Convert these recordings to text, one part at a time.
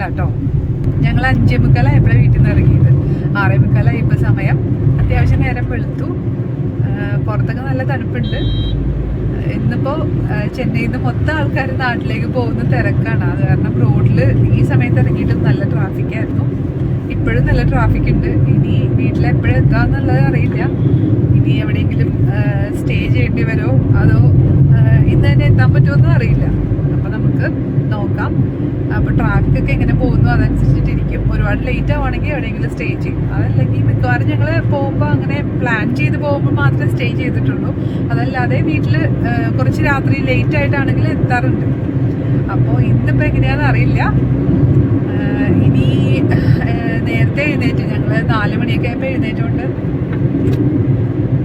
നാട്ടിലേക്കുള്ള കേട്ടോ ഞങ്ങൾ അഞ്ചേ മുക്കാലായപ്പോഴാണ് വീട്ടിൽ നിന്ന് ഇറങ്ങിയത്. ആറേ മുക്കാലായി ഇപ്പം സമയം. അത്യാവശ്യം നേരം വെളുത്തു. പുറത്തൊക്കെ നല്ല തണുപ്പുണ്ട്. ഇന്നിപ്പോൾ ചെന്നൈയിൽ നിന്ന് മൊത്തം ആൾക്കാർ നാട്ടിലേക്ക് പോകുന്ന തിരക്കാണ്. അത് കാരണം റോഡിൽ ഈ സമയത്ത് ഇറങ്ങിയിട്ടും നല്ല ട്രാഫിക്കായിരുന്നു ഇപ്പോഴും നല്ല ട്രാഫിക് ഉണ്ട്. ഇനി വീട്ടിൽ എപ്പോഴും എത്താന്നുള്ളത് അറിയില്ല. ഇനി എവിടെയെങ്കിലും സ്റ്റേ ചെയ്യേണ്ടി വരുമോ? അതോ ഇന്ന് തന്നെ എത്താൻ പറ്റുമെന്നും അറിയില്ല. അപ്പോൾ നമുക്ക് നോക്കാം. അപ്പൊ ട്രാഫിക് ഒക്കെ എങ്ങനെ പോകുന്നു അതനുസരിച്ചിട്ടിരിക്കും. ഒരുപാട് ലേറ്റ് ആവുകയാണെങ്കിൽ എവിടെയെങ്കിലും സ്റ്റേ ചെയ്യും. അതല്ലെങ്കിൽ മിക്കവാറും ഞങ്ങൾ പോകുമ്പോൾ അങ്ങനെ പ്ലാൻ ചെയ്ത് പോകുമ്പോൾ മാത്രമേ സ്റ്റേ ചെയ്തിട്ടുള്ളൂ. അതല്ലാതെ വീട്ടിൽ കുറച്ച് രാത്രി ലേറ്റ് ആയിട്ടാണെങ്കിൽ എത്താറുണ്ട്. അപ്പോൾ ഇന്നിപ്പോൾ എങ്ങനെയാണെന്ന് അറിയില്ല. ഇനി നേരത്തെ എഴുന്നേറ്റ് ഞങ്ങൾ നാല് മണിയൊക്കെ ആയപ്പോൾ എഴുന്നേറ്റുകൊണ്ട്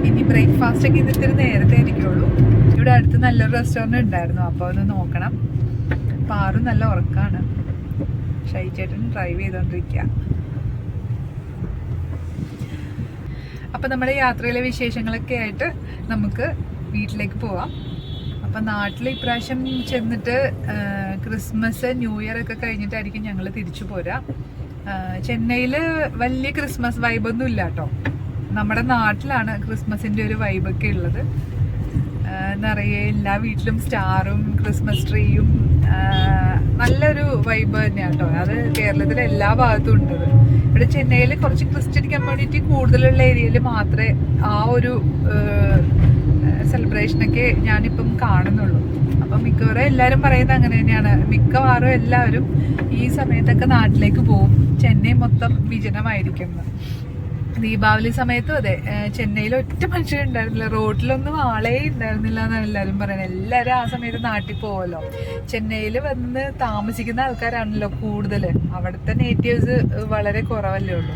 ഇനി ബ്രേക്ക്ഫാസ്റ്റ് ഒക്കെ ഇന്നത്തെ നേരത്തെ ഇരിക്കുള്ളൂ ഇവിടെ അടുത്ത് നല്ലൊരു റെസ്റ്റോറന്റ് ഉണ്ടായിരുന്നു. അപ്പോൾ ഒന്ന് നോക്കണം. പാറും നല്ല ഉറക്കാണ്. ഷൈചേട്ടൻ ഡ്രൈവ് ചെയ്തുകൊണ്ടിരിക്കുക അപ്പം നമ്മുടെ യാത്രയിലെ വിശേഷങ്ങളൊക്കെ ആയിട്ട് നമുക്ക് വീട്ടിലേക്ക് പോവാം. അപ്പം നാട്ടിൽ ഇപ്രാവശ്യം ചെന്നിട്ട് ക്രിസ്മസ് ന്യൂ ഇയർ ഒക്കെ കഴിഞ്ഞിട്ടായിരിക്കും ഞങ്ങൾ തിരിച്ചു പോരാ. ചെന്നൈയിൽ വലിയ ക്രിസ്മസ് വൈബൊന്നും ഇല്ല കേട്ടോ നമ്മുടെ നാട്ടിലാണ് ക്രിസ്മസിന്റെ ഒരു വൈബൊക്കെ ഉള്ളത്. നിറയെ എല്ലാ വീട്ടിലും സ്റ്റാറും ക്രിസ്മസ് ട്രീയും നല്ലൊരു വൈബ് തന്നെയാണ് കേട്ടോ അത് കേരളത്തിലെ എല്ലാ ഭാഗത്തും ഉണ്ട് ഇവിടെ ചെന്നൈയിൽ കുറച്ച് ക്രിസ്ത്യൻ കമ്മ്യൂണിറ്റി കൂടുതലുള്ള ഏരിയയിൽ മാത്രമേ ആ ഒരു സെലിബ്രേഷനൊക്കെ ഞാനിപ്പം കാണുന്നുള്ളൂ. അപ്പം മിക്കവാറും എല്ലാവരും പറയുന്നത് അങ്ങനെ തന്നെയാണ്. മിക്കവാറും എല്ലാവരും ഈ സമയത്തൊക്കെ നാട്ടിലേക്ക് പോകും. ചെന്നൈ മൊത്തം വിജനമായിരിക്കും എന്ന്. ദീപാവലി സമയത്തും അതെ. ചെന്നൈയിൽ ഒറ്റ മനുഷ്യരുണ്ടായിരുന്നില്ല റോഡിലൊന്നും ആളേ ഉണ്ടായിരുന്നില്ല എന്നാണ് എല്ലാവരും പറയുന്നത്. എല്ലാവരും ആ സമയത്ത് നാട്ടിൽ പോവല്ലോ. ചെന്നൈയിൽ വന്ന് താമസിക്കുന്ന ആൾക്കാരാണല്ലോ കൂടുതൽ അവിടുത്തെ നേറ്റീവ്സ് വളരെ കുറവല്ലേ ഉള്ളൂ.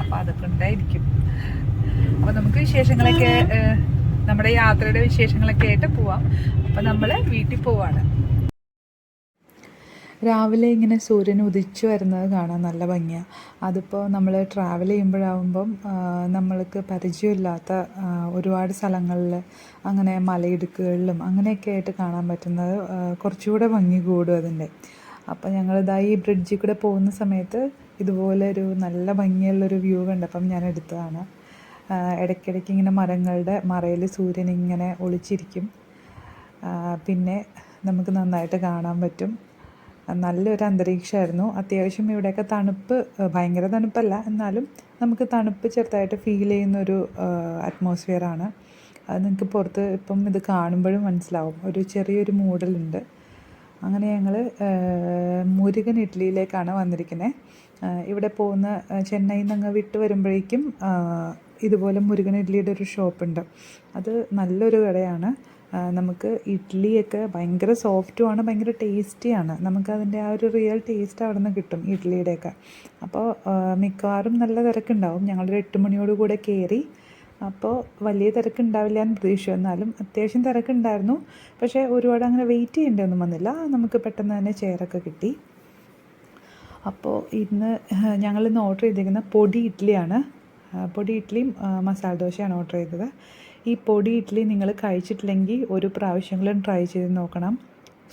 അപ്പം അതൊക്കെ ഉണ്ടായിരിക്കും. അപ്പം നമുക്ക് വിശേഷങ്ങളൊക്കെ നമ്മുടെ യാത്രയുടെ വിശേഷങ്ങളൊക്കെ ആയിട്ട് പോവാം. അപ്പം നമ്മൾ വീട്ടിൽ പോവാണ്. രാവിലെ ഇങ്ങനെ സൂര്യൻ ഉദിച്ചു വരുന്നത് കാണാൻ നല്ല ഭംഗിയാണ് അതിപ്പോൾ നമ്മൾ ട്രാവൽ ചെയ്യുമ്പോഴാവുമ്പം നമ്മൾക്ക് പരിചയമില്ലാത്ത ഒരുപാട് സ്ഥലങ്ങളിൽ അങ്ങനെ മലയിടുക്കുകളിലും അങ്ങനെയൊക്കെ ആയിട്ട് കാണാൻ പറ്റുന്നത് കുറച്ചുകൂടെ ഭംഗി കൂടും അതിന്റെ അപ്പം ഞങ്ങളിതാ ഈ ബ്രിഡ്ജിൽ കൂടെ പോകുന്ന സമയത്ത് ഇതുപോലെ ഒരു നല്ല ഭംഗിയുള്ളൊരു വ്യൂ കണ്ടപ്പം ഞാൻ എടുത്തതാണ്. ഇടയ്ക്കിടയ്ക്ക് ഇങ്ങനെ മരങ്ങളുടെ മറയിൽ സൂര്യൻ ഇങ്ങനെ ഒളിച്ചിരിക്കും. പിന്നെ നമുക്ക് നന്നായിട്ട് കാണാൻ പറ്റും. നല്ലൊരു അന്തരീക്ഷമായിരുന്നു. അത്യാവശ്യം ഇവിടെയൊക്കെ തണുപ്പ് ഭയങ്കര തണുപ്പല്ല. എന്നാലും നമുക്ക് തണുപ്പ് ചെറുതായിട്ട് ഫീൽ ചെയ്യുന്നൊരു അറ്റ്മോസ്ഫിയറാണ് അത് നിങ്ങൾക്ക് പുറത്ത് ഇപ്പം ഇത് കാണുമ്പോഴും മനസ്സിലാവും. ഒരു ചെറിയൊരു മൂടലുണ്ട്. അങ്ങനെ ഞങ്ങൾ മുരുകൻ ഇഡ്ഡലിയിലേക്കാണ് വന്നിരിക്കുന്നത് ഇവിടെ പോകുന്ന ചെന്നൈയിൽ നിന്ന് അങ്ങ് വിട്ട് വരുമ്പോഴേക്കും ഇതുപോലെ മുരുകൻ ഇഡ്ഡലിയുടെ ഒരു ഷോപ്പുണ്ട് അത് നല്ലൊരു കടയാണ്. നമുക്ക് ഇഡ്ഡലിയൊക്കെ ഭയങ്കര സോഫ്റ്റുമാണ് ഭയങ്കര ടേസ്റ്റിയാണ്. നമുക്കതിന്റെ ആ ഒരു റിയൽ ടേസ്റ്റ് അവിടെ നിന്ന് കിട്ടും ഇഡ്ഡലിയുടെയൊക്കെ അപ്പോൾ മിക്കവാറും നല്ല തിരക്കുണ്ടാവും. ഞങ്ങളൊരു എട്ട് മണിയോട് കൂടെ കയറി അപ്പോൾ വലിയ തിരക്കുണ്ടാവില്ല എന്ന് പ്രതീക്ഷിച്ചു എന്നാലും അത്യാവശ്യം തിരക്കുണ്ടായിരുന്നു. പക്ഷേ ഒരുപാട് അങ്ങനെ വെയിറ്റ് ചെയ്യേണ്ടതൊന്നും വന്നില്ല. നമുക്ക് പെട്ടെന്ന് തന്നെ ചെയറൊക്കെ കിട്ടി. അപ്പോൾ ഇന്ന് ഞങ്ങളിന്ന് ഓർഡർ ചെയ്തിരിക്കുന്ന പൊടി ഇഡ്ഡലിയാണ് പൊടി ഇഡ്ഡലിയും മസാല ദോശയാണ് ഓർഡർ ചെയ്തത്. ഈ പൊടി ഇഡ്ഡലി നിങ്ങൾ കഴിച്ചിട്ടില്ലെങ്കിൽ ഒരു പ്രാവശ്യമെങ്കിലും ട്രൈ ചെയ്ത് നോക്കണം.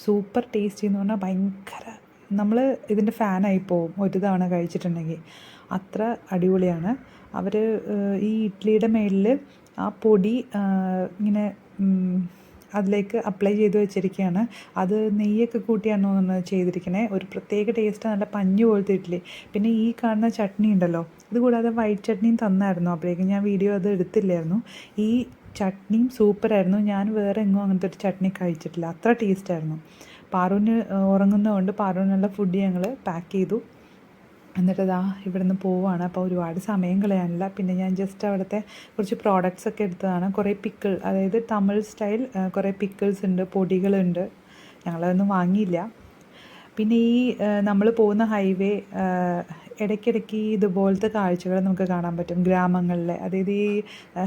സൂപ്പർ ടേസ്റ്റി എന്ന് പറഞ്ഞാൽ ഭയങ്കര നമ്മൾ ഇതിന്റെ ഫാനായി പോവും ഒരു തവണ കഴിച്ചിട്ടുണ്ടെങ്കിൽ. അത്ര അടിപൊളിയാണ്. അവർ ഈ ഇഡ്ഡലിയുടെ മേളിൽ ആ പൊടി ഇങ്ങനെ അതിലേക്ക് അപ്ലൈ ചെയ്ത് വെച്ചിരിക്കുകയാണ്. അത് നെയ്യൊക്കെ കൂട്ടിയാണ് തോന്നുന്നു ചെയ്തിരിക്കണേ? ഒരു പ്രത്യേക ടേസ്റ്റ് നല്ല പഞ്ഞു പോലത്തെ ഇഡ്ഡലി പിന്നെ ഈ കാണുന്ന ചട്നി ഉണ്ടല്ലോ ഇത് കൂടാതെ വൈറ്റ് ചട്നിയും തന്നായിരുന്നു അപ്പോഴേക്കും. ഞാൻ വീഡിയോ അത് എടുത്തില്ലായിരുന്നു. ഈ ചട്നിയും സൂപ്പറായിരുന്നു. ഞാൻ വേറെ എങ്ങും അങ്ങനത്തെ ഒരു ചട്നി കഴിച്ചിട്ടില്ല. അത്ര ടേസ്റ്റായിരുന്നു പാറുവിന് ഉറങ്ങുന്നതുകൊണ്ട് പാറുവിനുള്ള ഫുഡ് ഞങ്ങൾ പാക്ക് ചെയ്തു. എന്നിട്ട് ഇതാ നിന്ന് പോവുകയാണ് അപ്പോൾ ഒരുപാട് സമയം കളയാനില്ല. പിന്നെ ഞാൻ ജസ്റ്റ് അവിടുത്തെ കുറച്ച് പ്രോഡക്റ്റ്സ് ഒക്കെ എടുത്തതാണ്. കുറേ പിക്കിൾ അതായത് തമിഴ് സ്റ്റൈൽ കുറേ പിക്കിൾസ് ഉണ്ട് പൊടികളുണ്ട്. ഞങ്ങളതൊന്നും വാങ്ങിയില്ല. പിന്നെ ഈ നമ്മൾ പോകുന്ന ഹൈവേ ഇടയ്ക്കിടയ്ക്ക് ഇതുപോലത്തെ കാഴ്ചകൾ നമുക്ക് കാണാൻ പറ്റും. ഗ്രാമങ്ങളിലെ അതായത് ഈ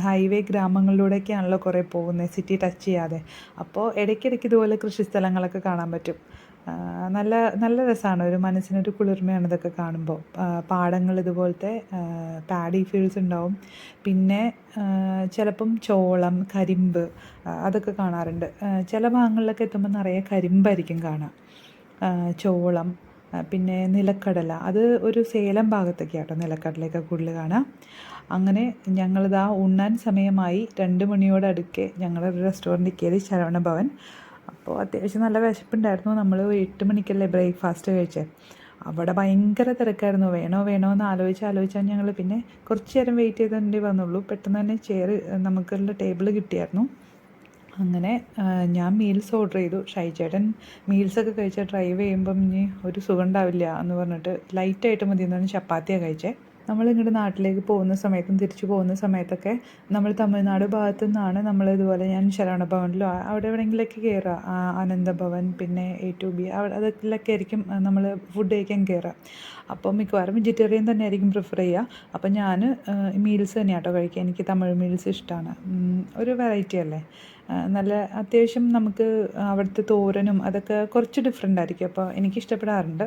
ഹൈവേ ഗ്രാമങ്ങളിലൂടെയൊക്കെയാണല്ലോ കുറേ പോകുന്നത് സിറ്റി ടച്ച് ചെയ്യാതെ. അപ്പോൾ ഇടയ്ക്കിടയ്ക്ക് ഇതുപോലെ കൃഷി സ്ഥലങ്ങളൊക്കെ കാണാൻ പറ്റും. നല്ല നല്ല രസമാണ്. ഒരു മനസ്സിനൊരു കുളിർമയാണ് ഇതൊക്കെ കാണുമ്പോൾ. പാടങ്ങൾ ഇതുപോലത്തെ പാഡി ഫീൽഡ്സ് ഉണ്ടാവും. പിന്നെ ചിലപ്പം ചോളം കരിമ്പ് അതൊക്കെ കാണാറുണ്ട്. ചില ഭാഗങ്ങളിലൊക്കെ എത്തുമ്പോൾ നിറയെ കരിമ്പായിരിക്കും കാണാം. ചോളം പിന്നെ നിലക്കടല. അത് ഒരു സേലം ഭാഗത്തൊക്കെ ആട്ടോ നിലക്കടലയൊക്കെ കൂടുതൽ കാണാം. അങ്ങനെ ഞങ്ങളിതാ ഉണ്ണാൻ സമയമായി രണ്ട് മണിയോട് ഞങ്ങളൊരു റെസ്റ്റോറന്റിൽ കയറി ശരവണ ഭവൻ. അപ്പോൾ അത്യാവശ്യം നല്ല വിശപ്പുണ്ടായിരുന്നു. നമ്മൾ എട്ട് മണിക്കല്ലേ ബ്രേക്ക്ഫാസ്റ്റ് കഴിച്ചത് അവിടെ ഭയങ്കര തിരക്കായിരുന്നു. വേണോ വേണോ എന്ന് ആലോചിച്ച് ആലോചിച്ചാൽ ഞങ്ങൾ പിന്നെ കുറച്ച് നേരം വെയിറ്റ് ചെയ്തേ വന്നുള്ളൂ. പെട്ടെന്ന് തന്നെ ചെയർ നമുക്കുള്ള ടേബിൾ കിട്ടിയായിരുന്നു. അങ്ങനെ ഞാൻ മീൽസ് ഓർഡർ ചെയ്തു. ഷൈചേട്ടൻ മീൽസൊക്കെ കഴിച്ച ഡ്രൈവ് ചെയ്യുമ്പം ഇനി ഒരു സുഖം ഉണ്ടാവില്ല എന്ന് പറഞ്ഞിട്ട് ലൈറ്റായിട്ട് മതി എന്നാണ് ചപ്പാത്തിയാണ് കഴിച്ചേ. നമ്മൾ ഇങ്ങോട്ട് നാട്ടിലേക്ക് പോകുന്ന സമയത്തും തിരിച്ചു പോകുന്ന സമയത്തൊക്കെ നമ്മൾ തമിഴ്നാട് ഭാഗത്തു നിന്നാണ് നമ്മൾ ഇതുപോലെ ഞാൻ ശരവണ ഭവനിലോ അവിടെ എവിടെയെങ്കിലൊക്കെ കയറുക. ആനന്ദഭവൻ പിന്നെ എ ടു ബി അവിടെ അതൊക്കെ ആയിരിക്കും നമ്മൾ ഫുഡ് കഴിക്കാൻ കയറുക. അപ്പം മിക്കവാറും വെജിറ്റേറിയൻ തന്നെ ആയിരിക്കും പ്രിഫർ ചെയ്യുക. അപ്പം ഞാൻ മീൽസ് തന്നെയാട്ടോ കഴിക്കുക. എനിക്ക് തമിഴ് മീൽസ് ഇഷ്ടമാണ്. ഒരു വെറൈറ്റി അല്ലേ? നല്ല അത്യാവശ്യം നമുക്ക് അവിടുത്തെ തോരനും അതൊക്കെ കുറച്ച് ഡിഫറെന്റ് ആയിരിക്കും. അപ്പോൾ എനിക്ക് ഇഷ്ടപ്പെടാറുണ്ട്.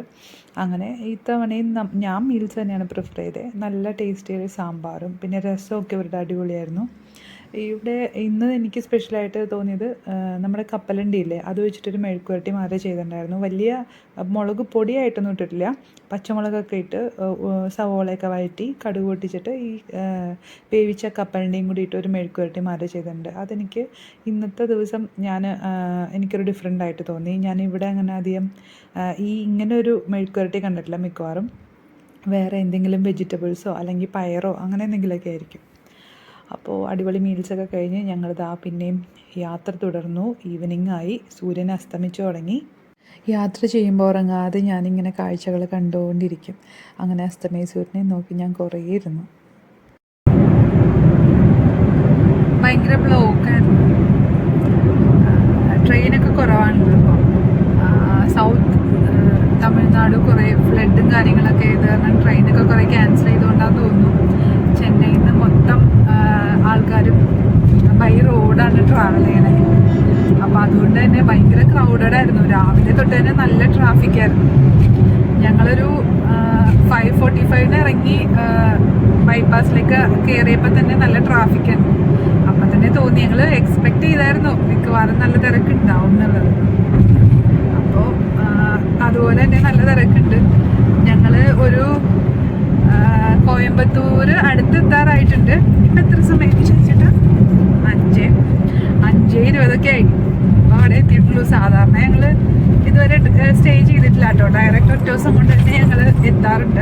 അങ്ങനെ ഇത്തവണയും ഞാൻ മീൽസ് തന്നെയാണ് പ്രിഫർ ചെയ്തത് നല്ല ടേസ്റ്റിയായ സാമ്പാറും പിന്നെ രസമൊക്കെ ഇവരുടെ അടിപൊളിയായിരുന്നു. ഇവിടെ ഇന്ന് എനിക്ക് സ്പെഷ്യലായിട്ട് തോന്നിയത് നമ്മുടെ കപ്പലണ്ടി ഇല്ലേ അത് വെച്ചിട്ടൊരു മെഴുക്കുവരട്ടി മാത്രമേ ചെയ്തിട്ടുണ്ടായിരുന്നു. വലിയ മുളക് പൊടിയായിട്ടൊന്നും ഇട്ടിട്ടില്ല. പച്ചമുളകൊക്കെ ഇട്ട് സവോളയൊക്കെ വഴറ്റി കടുക് പൊട്ടിച്ചിട്ട് ഈ വേവിച്ച കപ്പലണ്ടിയും കൂടി ഇട്ട് ഒരു മെഴുക്കുവരട്ടി മാത്രമേ ചെയ്തിട്ടുണ്ട്. അതെനിക്ക് ഇന്നത്തെ ദിവസം ഞാൻ എനിക്കൊരു ഡിഫറെന്റ് ആയിട്ട് തോന്നി. ഞാൻ ഇവിടെ അങ്ങനെ അധികം ഈ ഇങ്ങനെ ഒരു മെഴുക്കുവരട്ടി കണ്ടിട്ടില്ല മിക്കവാറും. വേറെ എന്തെങ്കിലും വെജിറ്റബിൾസോ അല്ലെങ്കിൽ പയറോ അങ്ങനെ എന്തെങ്കിലുമൊക്കെ ആയിരിക്കും. അപ്പോൾ അടിപൊളി മീൽസൊക്കെ കഴിഞ്ഞ് ഞങ്ങളിതാ പിന്നെയും യാത്ര തുടർന്നു. ഈവനിങ് ആയി. സൂര്യൻ അസ്തമിച്ചു തുടങ്ങി. യാത്ര ചെയ്യുമ്പോൾ ഉറങ്ങാതെ ഞാനിങ്ങനെ കാഴ്ചകൾ കണ്ടുകൊണ്ടിരിക്കും അങ്ങനെ അസ്തമയ സൂര്യനെ നോക്കി ഞാൻ കുറേ ഇരുന്നു ഭയങ്കര ബ്ലോക്കായിരുന്നു. ട്രെയിനൊക്കെ കുറവാണല്ലോ സൗത്ത് തമിഴ്നാട് കുറേ ഫ്ലഡും കാര്യങ്ങളൊക്കെ ചെയ്ത് കാരണം ട്രെയിനൊക്കെ കുറേ ക്യാൻസൽ ചെയ്തുകൊണ്ടാന്ന് തോന്നുന്നു ചെന്നൈയിൽ നിന്ന് മൊത്തം ആൾക്കാരും ബൈ റോഡാണ് ട്രാവൽ ചെയ്യണത് അപ്പോൾ അതുകൊണ്ട് തന്നെ ഭയങ്കര ക്രൗഡഡ് ആയിരുന്നു. രാവിലെ തൊട്ട് തന്നെ നല്ല ട്രാഫിക് ആയിരുന്നു. ഞങ്ങളൊരു ഫൈവ് ഫോർട്ടി ഫൈവിന് ഇറങ്ങി ബൈപ്പാസിലേക്ക് കയറിയപ്പോൾ തന്നെ നല്ല ട്രാഫിക് ആയിരുന്നു. അപ്പം തന്നെ തോന്നി. ഞങ്ങൾ എക്സ്പെക്ട് ചെയ്തായിരുന്നു മിക്കവാറും നല്ല തിരക്ക് ഉണ്ടാവും എന്നുള്ളത് അപ്പോൾ അതുപോലെ തന്നെ നല്ല തിരക്കുണ്ട്. ഞങ്ങൾ ഒരു കോയമ്പത്തൂർ അടുത്തെത്താറായിട്ടുണ്ട്. ഇപ്പം എത്ര സമയം ചോദിച്ചിട്ട്? അഞ്ച്. അഞ്ച് ഇരുപതൊക്കെ ആയി. അപ്പോൾ അവിടെ എത്തിയിട്ടുള്ളൂ. സാധാരണ ഞങ്ങൾ ഇതുവരെ സ്റ്റേ ചെയ്തിട്ടില്ല കേട്ടോ. ഡയറക്റ്റ് ഒറ്റ ദിവസം കൊണ്ട് തന്നെ ഞങ്ങൾ എത്താറുണ്ട്.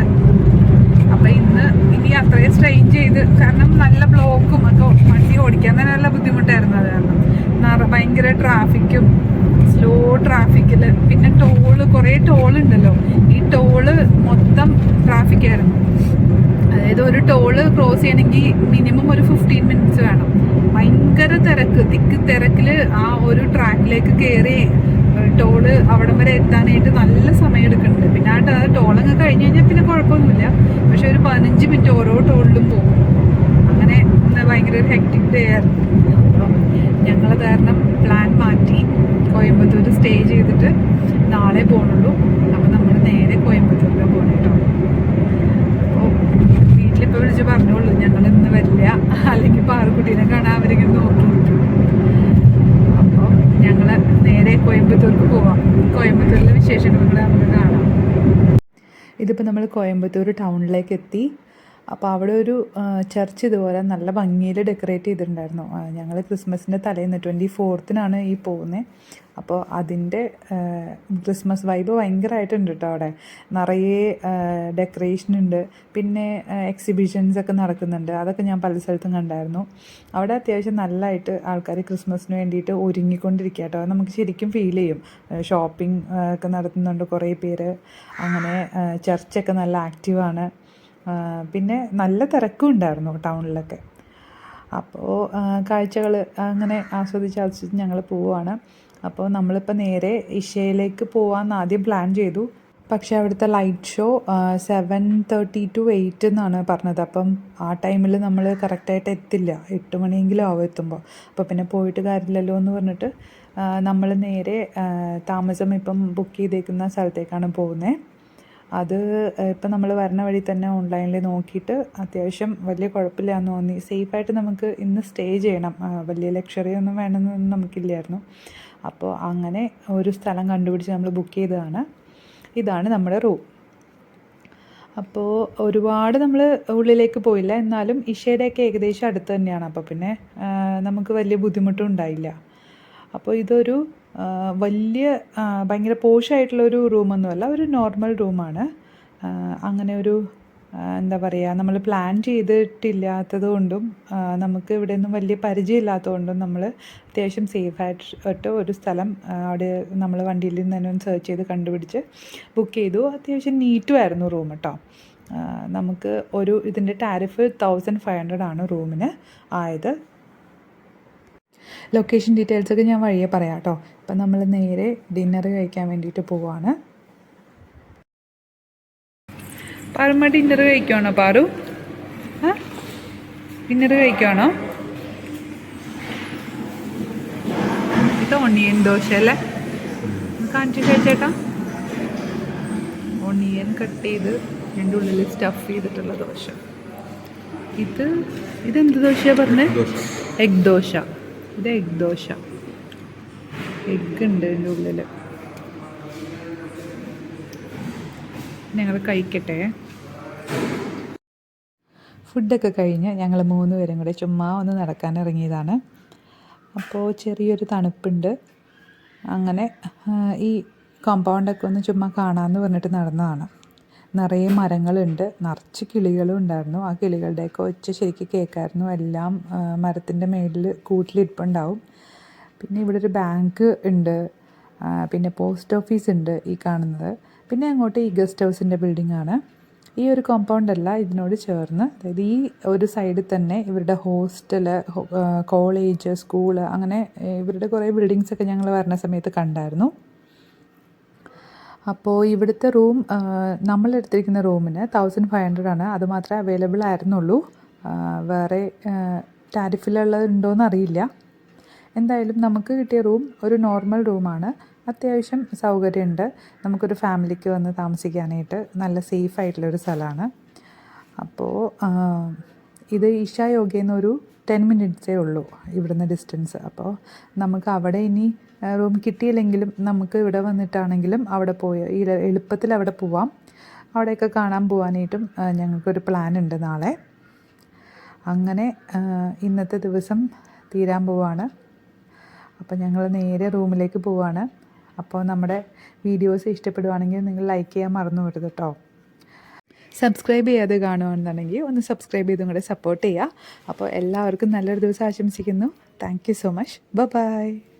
അപ്പോൾ ഇന്ന് ഇനി അത്രയും സ്ട്രെയിൻ ചെയ്ത് കാരണം നല്ല ബ്ലോക്കും ഒക്കെ വണ്ടി ഓടിക്കാൻ തന്നെ നല്ല ബുദ്ധിമുട്ടായിരുന്നു അത് കാരണം. നിറ- ഭയങ്കര ട്രാഫിക്കും സ്ലോ ട്രാഫിക്കിൽ പിന്നെ ടോൾ കുറേ ടോൾ ഉണ്ടല്ലോ. ഈ ടോൾ മൊത്തം ട്രാഫിക് ആയിരുന്നു. അതായത് ഒരു ടോൾ ക്രോസ് ചെയ്യണമെങ്കിൽ മിനിമം ഒരു ഫിഫ്റ്റീൻ മിനിറ്റ്സ് വേണം. ഭയങ്കര തിരക്ക്. തിക്ക് തിരക്കിൽ ആ ഒരു ട്രാക്കിലേക്ക് കയറി ടോൾ അവിടം വരെ എത്താനായിട്ട് നല്ല സമയം എടുക്കുന്നുണ്ട്. പിന്നെ ആ ടോളങ്ങ് കഴിഞ്ഞ് കഴിഞ്ഞാൽ പിന്നെ കുഴപ്പമൊന്നുമില്ല. പക്ഷെ ഒരു പതിനഞ്ച് മിനിറ്റ് ഓരോ ടോളിലും പോകും. അങ്ങനെ ഭയങ്കര ഒരു ഹെക്ടിക് ഡേ ആയിരുന്നു. അപ്പം ഞങ്ങളത് കാരണം പ്ലാൻ മാറ്റി കോയമ്പത്തൂർ സ്റ്റേ ചെയ്തിട്ട് നാളെ പോകണുള്ളൂ അപ്പം നമ്മൾ നേരെ കോയമ്പത്തൂരിലാണ് പോകണം കേട്ടോ. വീട്ടിലിപ്പോൾ വിളിച്ച് പറഞ്ഞോളൂ ഞങ്ങൾ ഇന്ന് വരില്ല. അല്ലെങ്കിൽ പാറക്കുട്ടീനെ കാണാൻ അവരിങ്ങനെ നോക്കിയിരിക്കും അപ്പോൾ ഞങ്ങൾ നേരെ കോയമ്പത്തൂർക്ക് പോവാം. കോയമ്പത്തൂരിലെ വിശേഷങ്ങൾ നമുക്ക് കാണാം. ഇതിപ്പോൾ നമ്മൾ കോയമ്പത്തൂർ ടൗണിലേക്ക് എത്തി. അപ്പോൾ അവിടെ ഒരു ചർച്ച് ഇതുപോലെ നല്ല ഭംഗിയിൽ ഡെക്കറേറ്റ് ചെയ്തിട്ടുണ്ടായിരുന്നു. ഞങ്ങൾ ക്രിസ്മസിന്റെ തലേന്ന് ട്വന്റി ഫോർത്തിനാണ് ഈ പോകുന്നത് അപ്പോൾ അതിന്റെ ക്രിസ്മസ് വൈബ് ഭയങ്കരമായിട്ടുണ്ട് കേട്ടോ അവിടെ. നിറയെ ഡെക്കറേഷൻ ഉണ്ട് പിന്നെ എക്സിബിഷൻസ് ഒക്കെ നടക്കുന്നുണ്ട്. അതൊക്കെ ഞാൻ പല സ്ഥലത്തും കണ്ടായിരുന്നു. അവിടെ അത്യാവശ്യം നല്ലതായിട്ട് ആൾക്കാർ ക്രിസ്മസിന് വേണ്ടിയിട്ട് ഒരുങ്ങിക്കൊണ്ടിരിക്കുക കേട്ടോ നമുക്ക് ശരിക്കും ഫീൽ ചെയ്യും. ഷോപ്പിംഗ് ഒക്കെ നടത്തുന്നുണ്ട് കുറേ പേര്. അങ്ങനെ ചർച്ചൊക്കെ നല്ല ആക്റ്റീവാണ്. പിന്നെ നല്ല തിരക്കും ഉണ്ടായിരുന്നു ടൗണിലൊക്കെ. അപ്പോൾ കാഴ്ചകൾ അങ്ങനെ ആസ്വദിച്ച് ആസ്വദിച്ച് ഞങ്ങൾ പോവുകയാണ് അപ്പോൾ നമ്മളിപ്പോൾ നേരെ ഇഷയിലേക്ക് പോകാമെന്ന് ആദ്യം പ്ലാൻ ചെയ്തു. പക്ഷേ അവിടുത്തെ light show seven thirty to eight എന്നാണ് പറഞ്ഞത്. അപ്പം ആ ടൈമിൽ നമ്മൾ കറക്റ്റായിട്ട് എത്തില്ല. എട്ട് മണിയെങ്കിലും ആവും എത്തുമ്പോൾ. അപ്പോൾ പിന്നെ പോയിട്ട് കാര്യമില്ലല്ലോ എന്ന് പറഞ്ഞിട്ട് നമ്മൾ നേരെ താമസം ഇപ്പം ബുക്ക് ചെയ്തേക്കുന്ന സ്ഥലത്തേക്കാണ് പോകുന്നത് അത് ഇപ്പം നമ്മൾ വരണ വഴി തന്നെ ഓൺലൈനിൽ നോക്കിയിട്ട് അത്യാവശ്യം വലിയ കുഴപ്പമില്ല എന്ന് തോന്നി സേഫായിട്ട് നമുക്ക് ഇന്ന് സ്റ്റേ ചെയ്യണം. വലിയ ലക്ഷറി ഒന്നും വേണമെന്നൊന്നും നമുക്കില്ലായിരുന്നു. അപ്പോൾ അങ്ങനെ ഒരു സ്ഥലം കണ്ടുപിടിച്ച് നമ്മൾ ബുക്ക് ചെയ്തതാണ്. ഇതാണ് നമ്മുടെ റൂം അപ്പോൾ ഒരുപാട് നമ്മൾ ഉള്ളിലേക്ക് പോയില്ല. എന്നാലും ഇഷയുടെയൊക്കെ ഏകദേശം അടുത്ത് തന്നെയാണ്. അപ്പോൾ പിന്നെ നമുക്ക് വലിയ ബുദ്ധിമുട്ടും ഉണ്ടായില്ല. അപ്പോൾ ഇതൊരു വലിയ ഭയങ്കര പോഷായിട്ടുള്ളൊരു റൂമൊന്നുമല്ല ഒരു നോർമൽ റൂമാണ് അങ്ങനെ ഒരു എന്താ പറയുക നമ്മൾ പ്ലാൻ ചെയ്തിട്ടില്ലാത്തത് കൊണ്ടും നമുക്ക് ഇവിടെ ഒന്നും വലിയ പരിചയമില്ലാത്തത് നമ്മൾ അത്യാവശ്യം സേഫായിട്ട് ഒരു സ്ഥലം അവിടെ നമ്മൾ വണ്ടിയിൽ നിന്ന് തന്നെ ഒന്ന് സെർച്ച് ചെയ്ത് കണ്ടുപിടിച്ച് ബുക്ക് ചെയ്തു. അത്യാവശ്യം നീറ്റും ആയിരുന്നു റൂം കേട്ടോ നമുക്ക് ഒരു ഇതിന്റെ ടാരിഫ് തൗസൻഡ് ഫൈവ് ഹൺഡ്രഡ് ആണ് റൂമിന് ആയത്. ലൊക്കേഷൻ ഡീറ്റെയിൽസൊക്കെ ഞാൻ വഴിയെ പറയാം കേട്ടോ ഇപ്പം നമ്മൾ നേരെ ഡിന്നർ കഴിക്കാൻ വേണ്ടിയിട്ട് പോവാണ്. പാറുമ്മ ഡിന്നർ കഴിക്കുവാണോ പാറു? ആ? ഡിന്നർ കഴിക്കുവാണോ? ഇത് ഒണിയൻ ദോശ അല്ലേ? കാണിച്ചു കഴിച്ചേട്ടാ ഒണിയൻ കട്ട് ചെയ്ത് എന്റെ ഉള്ളിൽ സ്റ്റഫ് ചെയ്തിട്ടുള്ള ദോശ. ഇത് ഇതെന്ത് ദോശയാണ് പറഞ്ഞത് എഗ് ദോശ. ഇത് എഗ് ദോശ. എഗ് ഉണ്ട് എന്റെ ഉള്ളിൽ ഞങ്ങൾ കഴിക്കട്ടെ. ഫുഡൊക്കെ കഴിഞ്ഞ് ഞങ്ങൾ മൂന്ന് പേരും കൂടെ ചുമ്മാ ഒന്ന് നടക്കാൻ ഇറങ്ങിയതാണ്. അപ്പോൾ ചെറിയൊരു തണുപ്പുണ്ട്. അങ്ങനെ ഈ കോമ്പൗണ്ടൊക്കെ ഒന്ന് ചുമ്മാ കാണാമെന്ന് പറഞ്ഞിട്ട് നടന്നതാണ്. നിറയെ മരങ്ങളുണ്ട്. നിറച്ച് കിളികളും ഉണ്ടായിരുന്നു. ആ കിളികളുടെയൊക്കെ ഒച്ച ശരിക്കും കേൾക്കായിരുന്നു. എല്ലാം മരത്തിന്റെ മേളിൽ കൂട്ടിലിരിപ്പുണ്ടാവും. പിന്നെ ഇവിടെ ഒരു ബാങ്ക് ഉണ്ട്. പിന്നെ പോസ്റ്റ് ഓഫീസ് ഉണ്ട് ഈ കാണുന്നത്. പിന്നെ അങ്ങോട്ട് ഈ ഗസ്റ്റ് ഹൗസിന്റെ ബിൽഡിംഗ് ആണ്. ഈ ഒരു കോമ്പൗണ്ട് അല്ല ഇതിനോട് ചേർന്ന്. അതായത് ഈ ഒരു സൈഡിൽ തന്നെ ഇവരുടെ ഹോസ്റ്റൽ കോളേജ് സ്കൂൾ അങ്ങനെ ഇവരുടെ കുറേ ബിൽഡിങ്സ് ഒക്കെ ഞങ്ങൾ വരുന്ന സമയത്ത് കണ്ടായിരുന്നു. അപ്പോൾ ഇവിടുത്തെ റൂം നമ്മൾ എടുത്തിരിക്കുന്ന റൂമിന് തൗസൻഡ് ഫൈവ് ഹൺഡ്രഡ് ആണ്. അതുമാത്രമേ അവൈലബിൾ ആയിരുന്നുള്ളൂ. വേറെ ടാരിഫിലുള്ളത് അറിയില്ല. എന്തായാലും നമുക്ക് കിട്ടിയ റൂം ഒരു നോർമൽ റൂമാണ് അത്യാവശ്യം സൗകര്യമുണ്ട്. നമുക്കൊരു ഫാമിലിക്ക് വന്ന് താമസിക്കാനായിട്ട് നല്ല സേഫ് ആയിട്ടുള്ളൊരു സ്ഥലമാണ്. അപ്പോൾ ഇത് ഇഷാ യോഗയിൽ നിന്നൊരു ടെൻ മിനിറ്റ്സേ ഉള്ളൂ ഇവിടുന്ന് ഡിസ്റ്റൻസ് അപ്പോൾ നമുക്ക് അവിടെ ഇനി റൂം കിട്ടിയില്ലെങ്കിലും നമുക്ക് ഇവിടെ വന്നിട്ടാണെങ്കിലും അവിടെ പോയി എളുപ്പത്തിൽ അവിടെ പോവാം. അവിടെയൊക്കെ കാണാൻ പോകാനായിട്ടും ഞങ്ങൾക്കൊരു പ്ലാൻ ഉണ്ട് നാളെ. അങ്ങനെ ഇന്നത്തെ ദിവസം തീരാൻ പോവാണ്. അപ്പോൾ ഞങ്ങൾ നേരെ റൂമിലേക്ക് പോവാണ്. അപ്പോൾ നമ്മുടെ വീഡിയോസ് ഇഷ്ടപ്പെടുവാണെങ്കിൽ നിങ്ങൾ ലൈക്ക് ചെയ്യാൻ മറന്നു വരുത് കേട്ടോ. സബ്സ്ക്രൈബ് ചെയ്യാതെ കാണുകയാണെന്നുണ്ടെങ്കിൽ ഒന്ന് സബ്സ്ക്രൈബ് ചെയ്തും കൂടെ സപ്പോർട്ട് ചെയ്യുക. അപ്പോൾ എല്ലാവർക്കും നല്ലൊരു ദിവസം ആശംസിക്കുന്നു. താങ്ക് സോ മച്ച് ബ ബൈ